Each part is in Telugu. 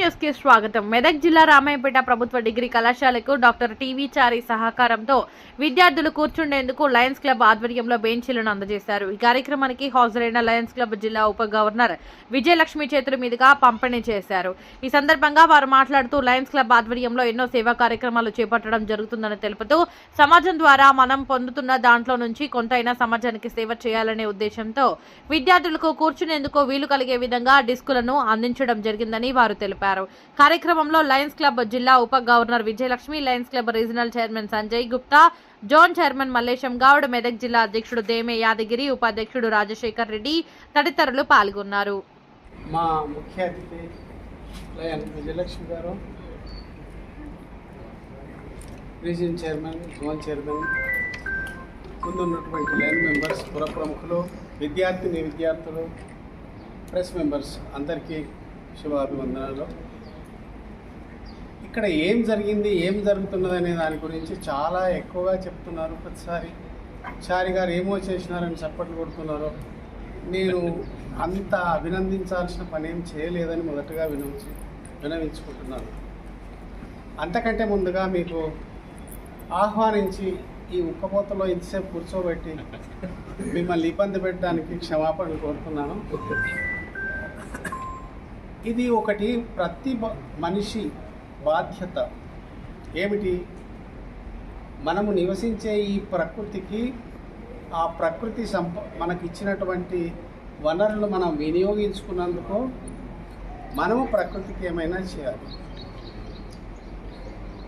న్యూస్కి స్వాగతం. మెదక్ జిల్లా రామాయపేట ప్రభుత్వ డిగ్రీ కళాశాలకు డాక్టర్ టీవీ చారి సహకారంతో విద్యార్థులు కూర్చుండేందుకు లయన్స్ క్లబ్ ఆధ్వర్యంలో బెంచీలను అందజేశారు. ఈ కార్యక్రమానికి హాజరైన లయన్స్ క్లబ్ జిల్లా ఉప గవర్నర్ విజయలక్ష్మి చేతుల మీదుగా పంపిణీ చేశారు. ఈ సందర్భంగా వారు మాట్లాడుతూ లయన్స్ క్లబ్ ఆధ్వర్యంలో ఎన్నో సేవా కార్యక్రమాలు చేపట్టడం జరుగుతుందని తెలుపుతూ సమాజం ద్వారా మనం పొందుతున్న దాంట్లో నుంచి కొంతైనా సమాజానికి సేవ చేయాలనే ఉద్దేశంతో విద్యార్థులకు కూర్చునేందుకు వీలు కలిగే విధంగా డిస్కులను అందించడం జరిగిందని వారు తెలిపారు. కార్యక్రమంలో లయన్స్ క్లబ్ జిల్లా ఉప governor Vijayalakshmi Lions Club regional chairman Sanjay Gupta zone chairman Mallesham Goud Medak జిల్లా అధ్యక్షుడు దేమే యాదగిరి ఉపాధ్యక్షుడు రాజశేఖర్ రెడ్డి తదితరులు పాల్గొన్నారు. మా ముఖ్య అతిథి లయన్ విజయలక్ష్మి గారు రీజన్ చైర్మన్ జోన్ చైర్మన్ ముందున్నటువంటి లైన్ మెంబర్స్ పుర ప్రముఖులు విద్యార్థిని విద్యార్థులు ప్రెస్ మెంబర్స్ అందరికీ శుభాభివందనాలు. ఇక్కడ ఏం జరిగింది ఏం జరుగుతున్నది అనే దాని గురించి చాలా ఎక్కువగా చెప్తున్నారు ప్రతిసారి. చారి గారు ఏమో చేసినారని చప్పట్లు కొడుతున్నారు. నేను అంత అభినందించాల్సిన పని ఏం చేయలేదని మొదటగా వినవించి వినవించుకుంటున్నాను. అంతకంటే ముందుగా మీకు ఆహ్వానించి ఈ ఉక్కపోతలో ఇంతసేపు కూర్చోబెట్టి మిమ్మల్ని ఇబ్బంది పెట్టడానికి క్షమాపణ కోరుతున్నాను. ఇది ఒకటి ప్రతి బ- మనిషి బాధ్యత. ఏమిటి? మనము నివసించే ఈ ప్రకృతికి ఆ ప్రకృతి సంప మనకి ఇచ్చినటువంటి వనరులు మనం వినియోగించుకున్నందుకు మనము ప్రకృతికి ఏమైనా చేయాలి.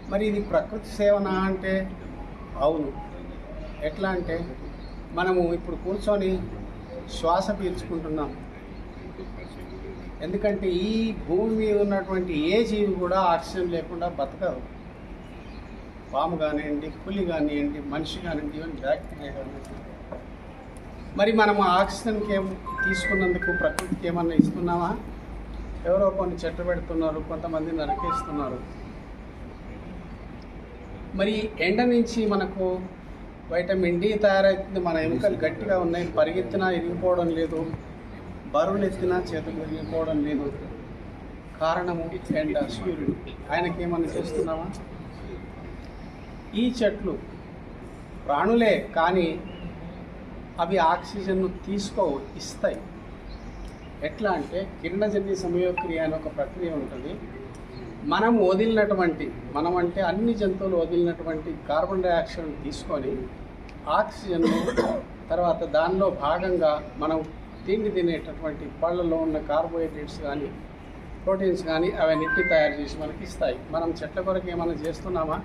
మరి ఇది ప్రకృతి సేవన అంటే? అవును. ఎట్లా అంటే మనము ఇప్పుడు కూర్చొని శ్వాస పీల్చుకుంటున్నాం. ఎందుకంటే ఈ భూమి మీద ఉన్నటువంటి ఏ జీవి కూడా ఆక్సిజన్ లేకుండా బతకదు. పాము కానివ్వండి పులి కానివ్వండి మనిషి కానివ్వండి ఈవెన్ బ్యాక్టీరియా కానివ్వండి. మరి మనం ఆక్సిజన్కి ఏం తీసుకున్నందుకు ప్రకృతికి ఏమన్నా ఇస్తున్నామా? ఎవరో కొన్ని చెట్లు పెడుతున్నారు కొంతమంది నరికేస్తున్నారు. మరి ఎండ నుంచి మనకు వైటమిన్ డి తయారవుతుంది మన ఎముకలు గట్టిగా ఉన్నాయి పరిగెత్తినా ఇరిగిపోవడం లేదు. బరువులు ఎత్తినా చేతులు ఇరిగిపోవడం లేదు. కారణము ఎండ సూర్యుడు. ఆయనకి ఏమన్నా చేస్తున్నామా ఈ చెట్లు ప్రాణులే కానీ అవి ఆక్సిజన్ను తీసుకో ఇస్తాయి. ఎట్లా అంటే కిరణజన్య సమయోక్రియ అనే ఒక ప్రక్రియ ఉంటుంది. మనం వదిలినటువంటి మనం అంటే అన్ని జంతువులు వదిలినటువంటి కార్బన్ డైఆక్సైడ్ తీసుకొని ఆక్సిజన్ తర్వాత దానిలో భాగంగా మనం తిండి తినేటటువంటి పళ్ళలో ఉన్న కార్బోహైడ్రేట్స్ కానీ ప్రోటీన్స్ కానీ అవన్నిటి తయారు చేసి మనకి ఇస్తాయి. మనం చెట్ల కొరకు ఏమైనా చేస్తున్నామా?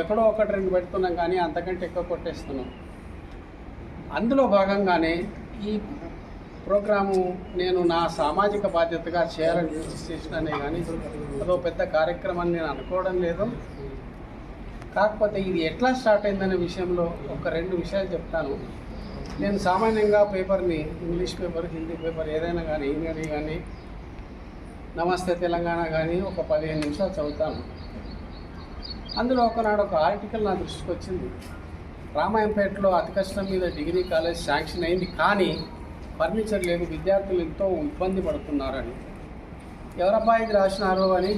ఎక్కడో ఒకటి రెండు పెడుతున్నాం కానీ అంతకంటే ఎక్కువ కొట్టేస్తున్నాం. అందులో భాగంగానే ఈ ప్రోగ్రాము నేను నా సామాజిక బాధ్యతగా చేయాలని చేసినానే కానీ అదో పెద్ద కార్యక్రమాన్ని నేను అనుకోవడం లేదు. కాకపోతే ఇది ఎట్లా స్టార్ట్ అయిందనే విషయంలో ఒక రెండు విషయాలు చెప్తాను. నేను సామాన్యంగా పేపర్ని ఇంగ్లీష్ పేపర్ హిందీ పేపర్ ఏదైనా కానీ ఈనాడు కానీ నమస్తే తెలంగాణ కానీ ఒక పదిహేను నిమిషాలు చదువుతాను. అందులో ఒకనాడు ఒక ఆర్టికల్ నా దృష్టికి వచ్చింది. రామాయంపేటలో అతి కష్టం మీద డిగ్రీ కాలేజ్ శాంక్షన్ అయింది కానీ ఫర్నిచర్ లేదు విద్యార్థులు ఎంతో ఇబ్బంది పడుతున్నారని. ఎవరబ్బా ఇది రాసినారు అని?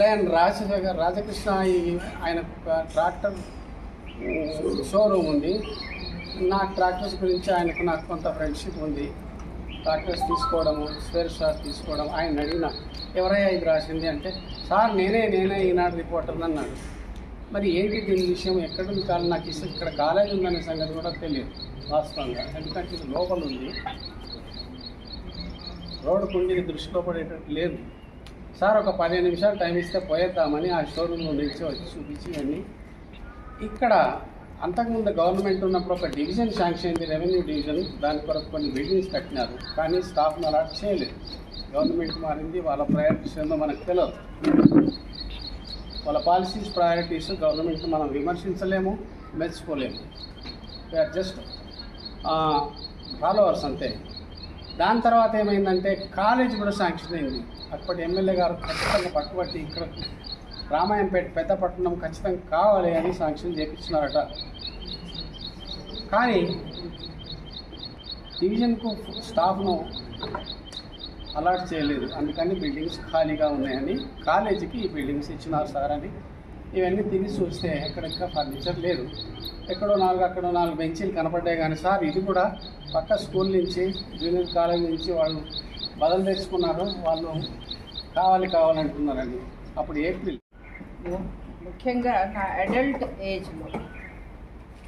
లేని రాజశేఖర్ రాజకృష్ణ ఆయన ఒక ట్రాక్టర్ షోరూమ్ ఉంది. నా ట్రాక్టర్స్ గురించి ఆయనకు నాకు కొంత ఫ్రెండ్షిప్ ఉంది. ట్రాక్టర్స్ తీసుకోవడము స్పేర్ షాప్ తీసుకోవడం ఆయన అడిగిన ఎవరయ్యా ఇది రాసింది? అంటే సార్ నేనే నేనే ఈనాడు రిపోర్టర్ అన్నాడు. మరి ఏంటి దీని విషయం? ఎక్కడుంది కాదు నాకు ఇసు ఇక్కడ కాలేజ్ ఉందనే సంగతి కూడా తెలియదు వాస్తవంగా. ఎందుకంటే ఇది లోపల ఉంది. రోడ్డు కుండీకి దృష్టిలో పడేటట్టు లేదు. సార్ ఒక పదిహేను నిమిషాలు టైం ఇస్తే పోయేద్దామని ఆ షోరూంలో నిలిచి వచ్చి చూపించి అన్ని ఇక్కడ అంతకుముందు గవర్నమెంట్ ఉన్నప్పుడు ఒక డివిజన్ శాంక్షన్ అయింది రెవెన్యూ డివిజన్ దాని కొరకు కొన్ని బిల్డింగ్స్ కట్టినారు. కానీ స్టాఫ్ను అలాట్ చేయలేదు. గవర్నమెంట్ మారింది వాళ్ళ ప్రయారిటీస్ ఏందో మనకు తెలియదు వాళ్ళ పాలసీస్ ప్రయారిటీస్ గవర్నమెంట్ మనం విమర్శించలేము మెచ్చుకోలేము. వీఆర్ జస్ట్ ఫాలోవర్స్ అంతే. దాని తర్వాత ఏమైందంటే కాలేజ్ కూడా శాంక్షన్ అయింది. అప్పటి ఎమ్మెల్యే గారు ఖచ్చితంగా పట్టుబట్టి ఇక్కడ రామాయంపేట పెద్ద పట్టణం ఖచ్చితంగా కావాలి అని శాంక్షన్ చేపించినారట కానీ డివిజన్కు స్టాఫ్ను అలాట్ చేయలేదు. అందుకని బిల్డింగ్స్ ఖాళీగా ఉన్నాయని కాలేజీకి ఈ బిల్డింగ్స్ ఇచ్చినారు సార్ అని ఇవన్నీ తిరిగి చూస్తే ఎక్కడెక్కడ ఫర్నిచర్ లేదు. ఎక్కడో నాలుగు అక్కడో నాలుగు బెంచీలు కనపడ్డాయి కానీ సార్ ఇది కూడా పక్క స్కూల్ నుంచి జూనియర్ కాలేజ్ నుంచి వాళ్ళు బదులు తెచ్చుకున్నారు. వాళ్ళు కావాలి కావాలంటున్నారండి అప్పుడు ఏప్రిల్ ముఖ్యంగా నా అడల్ట్ ఏజ్లో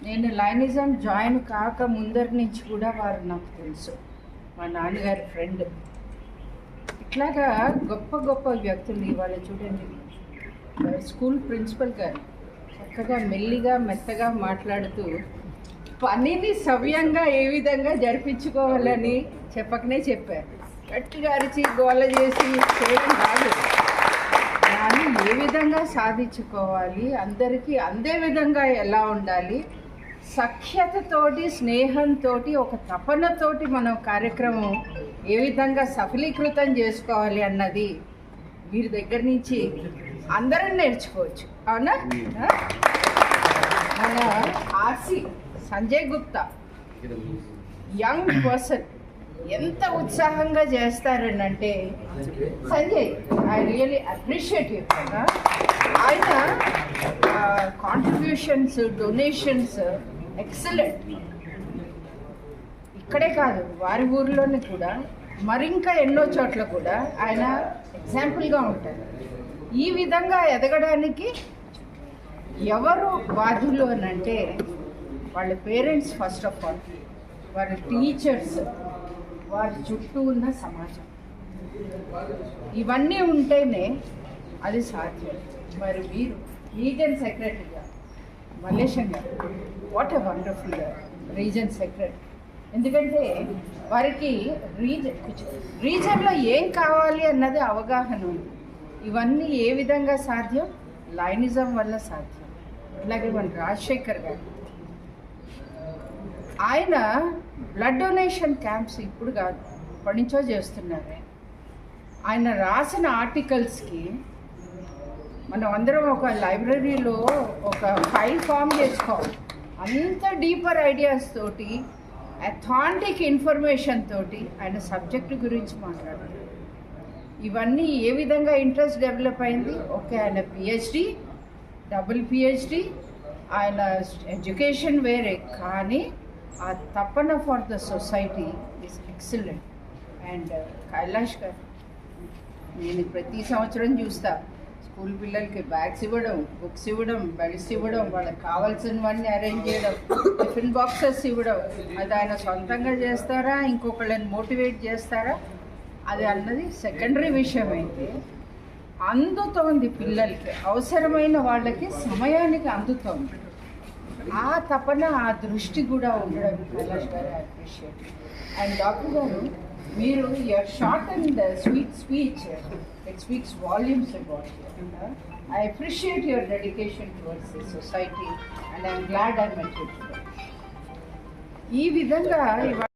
నేను లైనిజం జాయిన్ కాక ముందరి నుంచి కూడా వారు నాకు తెలుసు. మా నాన్నగారి ఫ్రెండ్ ఇట్లాగా గొప్ప గొప్ప వ్యక్తులు ఇవాళ చూడండి. స్కూల్ ప్రిన్సిపల్ గారు చక్కగా మెల్లిగా మెత్తగా మాట్లాడుతూ పనిని సవ్యంగా ఏ విధంగా జరిపించుకోవాలని చెప్పకనే చెప్పారు. గట్టిగా అరిచి గోల చేసి చేయడం బాగుంది మనం ఏ విధంగా సాధించుకోవాలి? అందరికీ అందే విధంగా ఎలా ఉండాలి? సఖ్యతతోటి స్నేహంతో ఒక తపనతోటి మనం కార్యక్రమం ఏ విధంగా సఫలీకృతం చేసుకోవాలి అన్నది వీరి దగ్గర నుంచి అందరం నేర్చుకోవచ్చు. అవునా? మన RC Sanjay Gupta young person ఎంత ఉత్సాహంగా చేస్తారనంటే Sanjay I really appreciate you ఆయన కాంట్రిబ్యూషన్స్ డొనేషన్స్ ఎక్సలెంట్ ఇక్కడే కాదు వారి ఊరిలోనే కూడా మరింకా ఎన్నో చోట్ల కూడా ఆయన ఎగ్జాంపుల్గా ఉంటారు. ఈ విధంగా ఎదగడానికి ఎవరు బాధ్యులు అని అంటే వాళ్ళ పేరెంట్స్ ఫస్ట్ ఆఫ్ ఆల్ వాళ్ళ టీచర్స్ వారి చుట్టూ ఉన్న సమాజం. ఇవన్నీ ఉంటేనే అది సాధ్యం. మరి మీరు రీజన్ సెక్రటరీగా మలేషియన్ గారు what a wonderful region secretary ఎందుకంటే వారికి రీజన్ రీజన్లో ఏం కావాలి అన్నది అవగాహన ఉంది. ఇవన్నీ ఏ విధంగా సాధ్యం? లైనిజం వల్ల సాధ్యం. అలాగే మన రాజశేఖర్ గారు. ఆయన బ్లడ్ డొనేషన్ క్యాంప్స్ ఇప్పుడు కాదు ఎప్పటి నుంచో చేస్తున్నారు. ఆయన. ఆయన రాసిన ఆర్టికల్స్కి మనం అందరం ఒక లైబ్రరీలో ఒక ఫైల్ ఫామ్ చేసుకోవాలి అంత డీపర్ ఐడియాస్ తోటి అథాంటిక్ ఇన్ఫర్మేషన్ తోటి ఆయన సబ్జెక్టు గురించి మాట్లాడారు ఇవన్నీ ఏ విధంగా ఇంట్రెస్ట్ డెవలప్ అయింది? ఓకే ఆయన పిహెచ్డి డబుల్ పిహెచ్డి ఆయన ఎడ్యుకేషన్ వేరే కానీ ఆ తపన for the society is excellent and Kailash గారు నేను ప్రతి సంవత్సరం చూస్తా. స్కూల్ పిల్లలకి బ్యాగ్స్ ఇవ్వడం బుక్స్ ఇవ్వడం బెల్ట్స్ ఇవ్వడం వాళ్ళకి కావాల్సినవన్నీ అరేంజ్ చేయడం టిఫిన్ బాక్సెస్ ఇవ్వడం. అది ఆయన సొంతంగా చేస్తారా? ఇంకొకళ్ళని మోటివేట్ చేస్తారా? అది అన్నది సెకండరీ విషయం అయితే అందుతోంది పిల్లలకి. అవసరమైన వాళ్ళకి సమయానికి అందుతోంది. ఆ తపన ఆ దృష్టి కూడా ఉండడం కైలాష్ గారు అప్రిషియేట్ అండ్ డాక్టర్ గారు మీరు you're short and sweet speech it speaks volumes about I appreciate your dedication towards the society and I'm glad I met ఈ విధంగా ఇవాళ